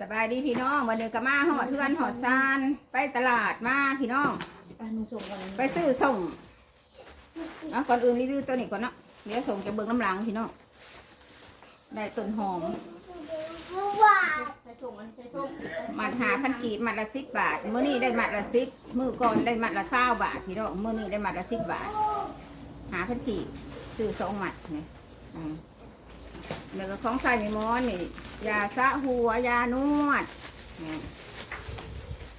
สบายดีพี่น้องวันนี้ก็มาหอดเพื่อนหอดซานไปตลาดมาพี่น้องอะหนูส่งก่อนไปซื้อส่งเอาก่อนอื่นรีวิวตัวนี้ก่อนเนาะเดี๋ยวส่งจะเบิ่งน้ำหลังพี่น้องได้ต้นหอมใส่ส่งอันใส่ส่งมัดหาพันกีบมัดละสิบบาทมื้อนี้ได้มัดละสิบมื้อก่อนได้มัดละเศร้าบาทพี่น้องมื้อนี้ได้มัดละสิบบาท หาพันกีบซื้อสองมัดนี่อืม แล้วก็ของใส่ในหม้อนนี่ยาสะหัวยานวดนี่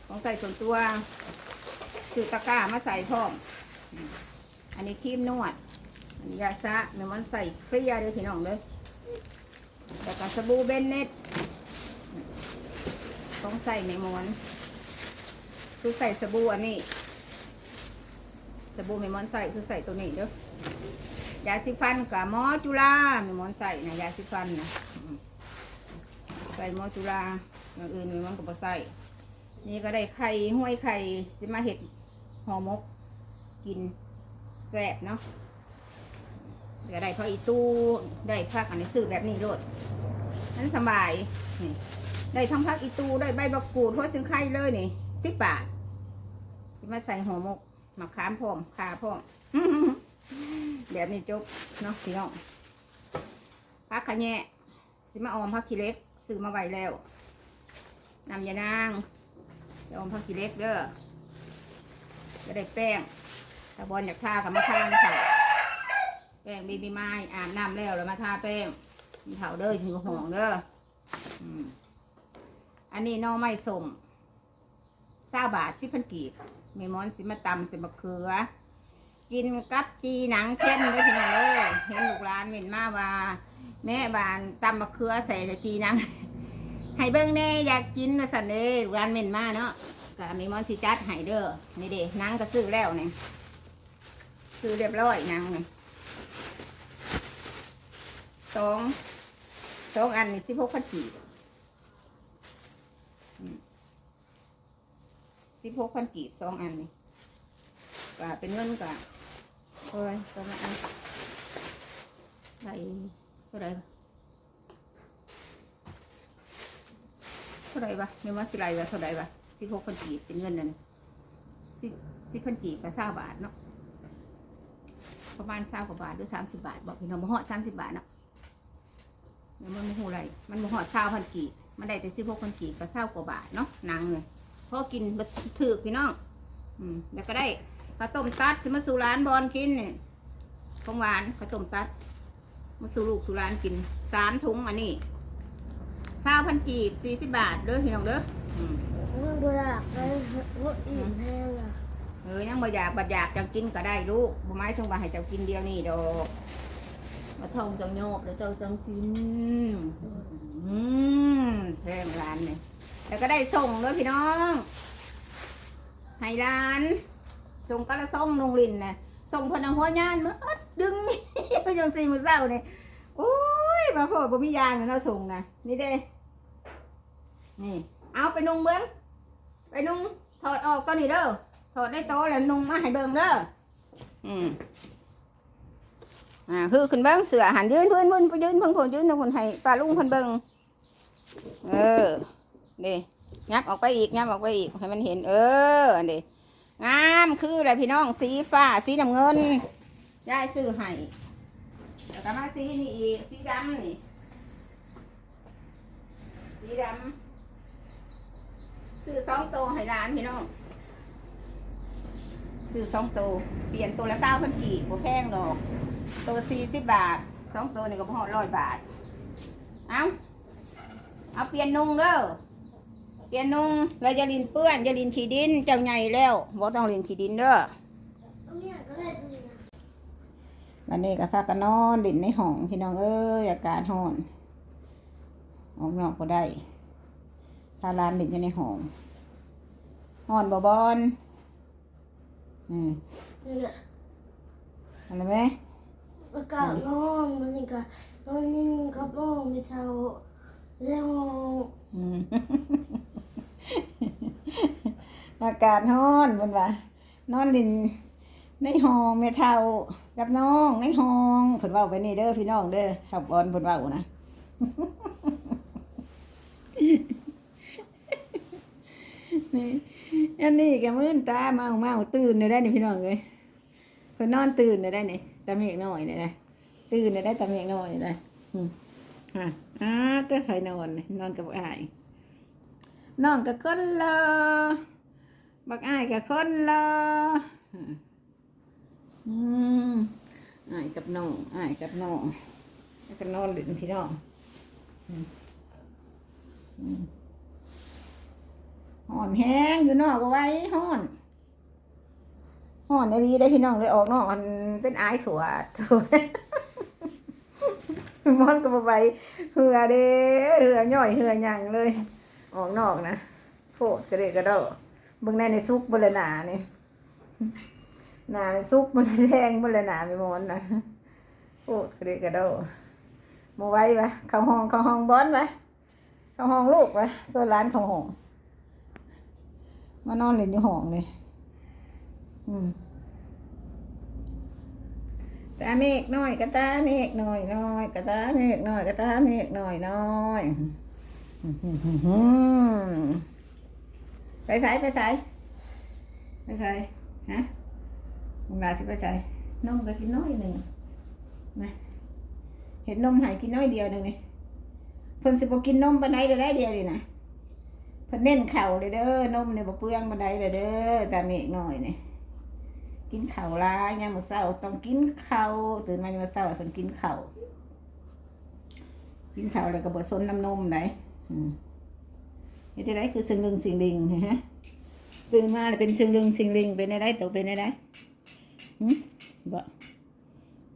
ของใส่ส่วนตัวซื้อตะกร้ามาใส่พร้อม อันนี้ครีมนวด อันนี้ยาสะเนี่ยมันใส่เปรี้ยเลยพี่น้องเลยแล้วก็สบู่เบนเน็ตต้องใส่ในม้วนคือใส่สบู่อันนี้ สบู่เมมอนใส่คือใส่ตัวนี้เด้อ ยาสีฟันกับหมอจุฬาเมมอนใส่นะยาสีฟันนะใส่หมอจุฬาอย่างอื่นเมมอนก็บ่ใส่นี่ก็ได้ไข่ห้วยไข่สิมาเห็ดห่อมก กินแซ่บเนาะก็ได้พราะอีตู้ได้พักอันนี้ซื้อแบบนี้โลดนั้นสบายนี่ได้ทั้งพักอีตูได้ใบบักกูดหัวซึ่งไข่เลยนี่สิบบาทมาใส่ห่อมกมะขามพร้อมขาพร้อม แบบนี้จบเนาะพี่น้องพักขะแยะสิมาออมพักขี้เล็กซื้อมาไว้แล้วนำยานางจะออมพักขี้เล็กเด้อจะได้แป้งถ้าบอลอยากทากับมาทานะคะแป้งบีบีไม้อาบน้ำแล้วแล้วมาทาแป้งมีเผาเด้ออยู่ห่องเด้ออันนี้น้อไม้สมเจ้าบาทสิพันกีบมีมอนสิมาตำสิมะเขือ กินกับจีหนังเข้มเลยพี่น้องเอ้ยเห็นลูกหลานเห็นมาว่า แม่บานตำมะเขือใส่จีหนังให้เบิ้งแน่อยากกินมาสั่นเลยลูกหลานเห็นมาเนาะก็มีมอนสิจัดให้เด้อนี่เด้นังก็ซื้อแล้วเนี่ยซื้อเรียบร้อยนังนี่สองสองอันนี่สิบหกพันกีบสิบหกพันกีบสองอันนี่ก็เป็นเงินก็ เอ้ยประมาณไรเท่าไหรเท่าไหรวะเนื้อมาสิไรวะเท่าไหรวะสิบหกพันกีบเป็นเงินนั่นสิบสิบพันกีบก็ซ้าบาทเนาะประมาณเศร้ากว่าบาทหรือสามสิบบาท บอกพี่น้องบ่ฮอดสามสิบบาทเนาะเดี๋ยวมันไม่หูไรมันบ่ฮอดเศร้าพันกีบมันได้แต่สิบหกพันกีบก็เศร้ากว่าบาทเนาะนางเลยพอกินบถือพี่น้อง อืมแล้วก็ได้ ข้าวต้มตัดจะมาสู่ร้านบอลกินเนี่ยของหวานข้าวต้มตัด มาสู่ลูกสู่ร้านกินสามถุงอันนี้ข้าวพันกีบสี่สิบบาทเด้อพี่น้องเด้ออืมมันบ่อยากไปรถอีกแห้งอะเออยังบ่อยากบัดอยากจังกินก็ได้ลูกบ่ไม้ทงบ่ให้เจ้ากินเดียวนี่ดอกมาทองเจ้าโยกแล้วเจ้าจังกินอืมแพงร้านเนี่ยแล้วก็ได้ส่งด้วยพี่น้องให้ร้าน ส่งกระส่องนงลินนะส่งพนเอาหัวย่านมืดดึงยังสี่มือเศร้าเนี่ยโอ้ยมาพอบ่มียางเนาะส่งนะนี่เด้นี่ เอาไปนุ่งเบิ้งไปนุ่งถอดออกก็นี่เด้อถอดได้โตแล้วนุ่งมาให้เบิ้งเด้ออืมอ่าคือขึ้นเบิ้งเสือหันยืนพื้นพื้นยืนพื้นพื้นยืนพื้นให้ปลาลุงเพิ่นเบิ้งเออนี่งับออกไปอีกงับออกไปอีกให้มันเห็น เอออันนี้ งามคืออะไรพี่น้องสีฟ้าสีน้ำเงินยายซื้อให้แล้วก็มาสีนี่อีกสีดำนี่สีดำซื้อสองตัวให้ร้านพี่น้องซื้อสองตัวเปลี่ยนตัวละเศร้าพันกี่บ่แพงหรอกตัวสี่สิบบาทสองตัวนี่ก็พอร้อยบาท เอาเอาเปลี่ยนนุ่งเด้อ เปลี่ยนนุ่งแล้วอย่าลินเปื้อนอย่าลินขี้ดินเจ้าใหญ่แล้วบ่ต้องลินขี้ดินเด้อเอาเนี่ยก็ได้ดีนะวันนี้ก็พากันนอนลินในห้องพี่น้องเอ้ยอากาศร้อนออกนอกก็ได้พาหลานลินอยู่ในห้องห้อนบ่บอนอืมเนี่ยอะไรไหมอากาศร้อนมันนี่ก็ตอนนี้กับน้องมีเท่าแล้วอืม อากาศฮ้อนบนว่านอนดินในห้องเมทากับน้องในห้องผลว่าไปนี่เด้อพี่น้องเด้อขับบอลผลว่านะนี่อันนี้แกมื่นตาเมาเมาตื่นได้นี่พี่น้องเลยเพิ่นนอนตื่นได้นี่ตาเมียกน่อยนี่นะตื่นได้ตาเมียกน่อยนี่นะอะอ้าตัวใครนอนนอนกับไอ้น้องกับคนละ บักอ้ายกับคนละอืมอ้ายกับน้องอ้ายกับน้องแล้วก็นอนเล่นที่น้องห่อนแห้งอยู่นอกก็ไว้ห่อนห่อนอะไรได้พี่น้องเลยออกนอกมันเป็นอายถั่วถั่วมอนก็มาไปเหือเด้เหือย่อยเหือหยังเลย ออกนอกนะโฟดกระเดะกระโดด เบิ่งในในซุกบนละหนาเนี่หนาในซุกบนแรงบนละหนาไม่มอนนะโฟดกระดะกระโดดมาไว้ปะเข้าห้องเข้าห้องบอนปะเข้าห้องลูกปะโซนร้านเข้าห้องมานอนเล่นอยู่ห้องเลยอืมตาเมฆน้อยกระตาเมฆน้อยน้อยกระตาเมฆน้อยกระตาเมฆน้อยน้อยอื้อหือหือหือ ไปใส่ไปใส่ไปใส่ฮะมึงลาสิไปใส่นมก็กินน้อยหนึ่งนะเห็นนมหายกินน้อยเดียวหนึ่งนี่เพิ่นสิบกินนมปานใดได้เดียวนี่นะเพิ่นเน้นเข่าเลยเด้อนมเนี่ยบ่เปลืองบันไดเลยเด้อตามเมฆหน่อยนี่กินข้าลายยามมื้อเช้าต้องกินข้าตื่นมายามมื้อเช้าให้เพิ่นกินข้ากินข้าแล้วก็บ่สนน้ำนมไหนอืม เฮ็ดได้คือสิ่งหนึ่งสิงหนึ่งฮะตื่นมาแล้วเป็นสิ่งหนึ่งสิงหนึ่งเป็นได้ตัวเป็นได้หึบ่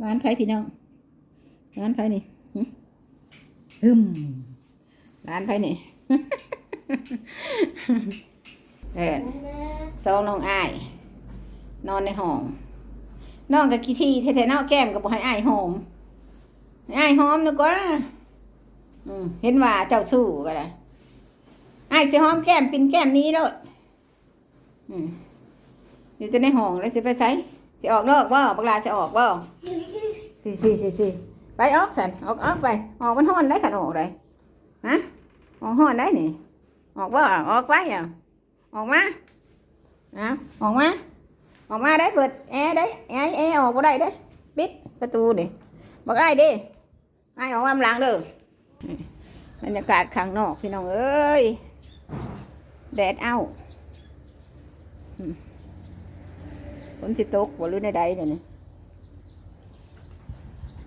ร้านไผพี่น้องร้านไผนี่หึฮึมร้านไผนี่เออสองน้องอ้าย นอนในห้องน้องกับกี่ที่แท้ๆนอกแก้มกับบ่ให้อ้ายหอมอ้ายหอมนึกว่าอืมเห็นว่าเจ้าสู้ก็ได้ ไอ้สิหอมแก้มปินแก้มนี้โลดอืมอยู่แต่ในห้องแล้วสิไปไสสิออกนอกบ่าบักลาสิออกบ่สิสิสิสิไปออกสันออกออกไป ออกมันฮ้อนได้ขันออกได้ฮะออกฮ้อนได้นี่ออกว่าออกไปอะออกมาอะออกมาออกมาได้เปิดแอร์ได้แอร์แอร์ออกก็ได้ได้ปิดประตูดิบอกไอ้ดิไอ้ออกมาหลังเด้อบรรยากาศข้างนอกพี่น้องเอ้ย แดดเอาฝนสิตกบ่หรือในใดเดี๋ยวนี้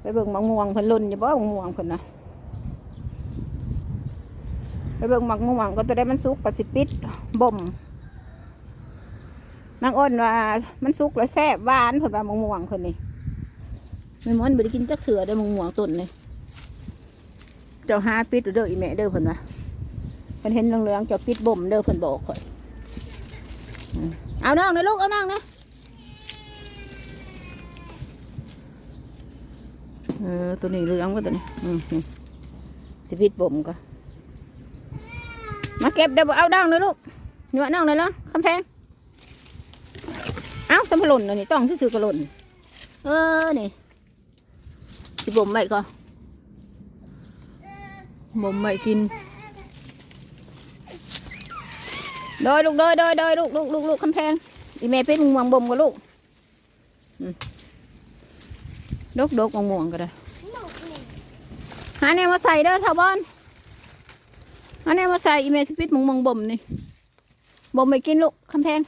ไปเบิ่งมะม่วงเพิ่นลุ่นอยู่บ่มะม่วงเพิ่นนะไปเบิ่งหมักม่วงก็ตัวได้มันสุกก็สิปิดบ่มนางอ้นว่ามันสุกแล้วแซ่บหวานเพิ่นว่ามะม่วงคนนี้ไม่ม้อนบ่ได้กินจักเถื่อได้มะม่วงต้นนี่เจ้าหาปิดเด้ออีแม่เด้อเพิ่นว่า เพิ่นเห็นเหลืองๆเจ้าปิดบ่มเด้อเพิ่นบอกข่อยเอาน้องนะลูกเอาน้องนะเออตัวนี้เหลืองก็ตัวนี้อืมสิปิดบ่มก็มาเก็บเดี๋ยวเอาดังเลยลูกหยวดน้องเลยเหรอคำแพงเอาสมพลนนี่ต้องซื้อกระหล่นเออนี่สิบ่มไว้ก่อนบ่มไว้กิน โดยลูกโดยโดยโดยลูกลูกลูกลูกคำแพงอีเมย์เป็นม่วงบ่มกับลูกอืมดกดกม่วงก็ได้หาแนวมาใส่เด้อเท่าบอนอันนี้มาใส่อีเมลสปิดมงมองบ่มนี่บ่มไปกินลูกคำแพง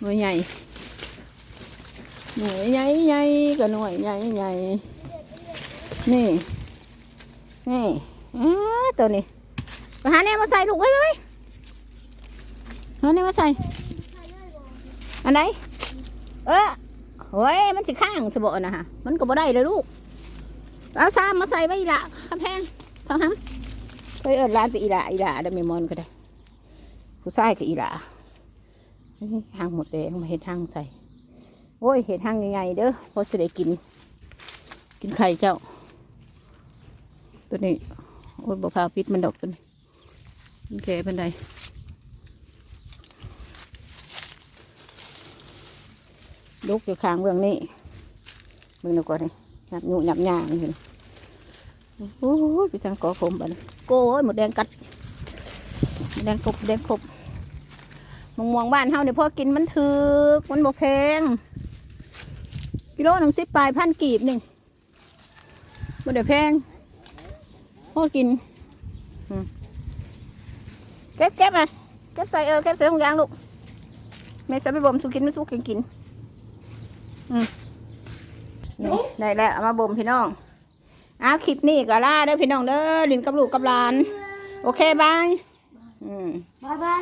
หน่วยใหญ่หน่วยใหญ่ใหญ่ก็หน่วยใหญ่ใหญ่นี่นี่ อ้าตัวนี้ไปหาแนวมาใส่ลูกไว้ไว้หาแนวมาใส่ อันไหนเออโอ้ยมันสิข้างสบนะฮะมันก็บ่ได้เลยลูกเอาซ้ำมาใส่ไว้อีละคำแพงเท่านั้นเคยเอิดร้านไปอีละอีละดมมอนก็ได้ผู้ชายกับอีละนี่ทางหมดแดงมาเห็ดทางใส่โอ้ยเห็ดทางใหญ่ๆเด้อเพราะสิได้กิน กินไข่เจ้า ตัวนี้ โอ้ยบพาวปิดมันดอกตัวนี้มันแก่เป็นไดลุกอยู่ข้างเบื้องนี้เบื้องนี้ก่อนนี่หยับหยูหยับหย่างนี่เห็นเอโอ้ยพี่จังกอคมบันโก้ยหมดแดงกัดแดงกบแดงกบมองมองบ้านเฮาเนี่ยพ่อกินมันถึกมันบ่แพงกิโลหนึ่งสิบปลายพันกีบหนึ่งบ่ได้แพง พ่อกินอืมเก็บเก็บมาเก็บใส่เออเก็บใส่ถุงยางลูกแม่จะไปบ่มสุกินไม่สุกกินกินอืมนี่ได้แล้วเอามาบ่มพี่น้องอ้าวคลิปนี้ก็ล่าเด้อพี่น้องเด้อลินกับลูกกับหลาน โอเคบายอืมบ๊ายบาย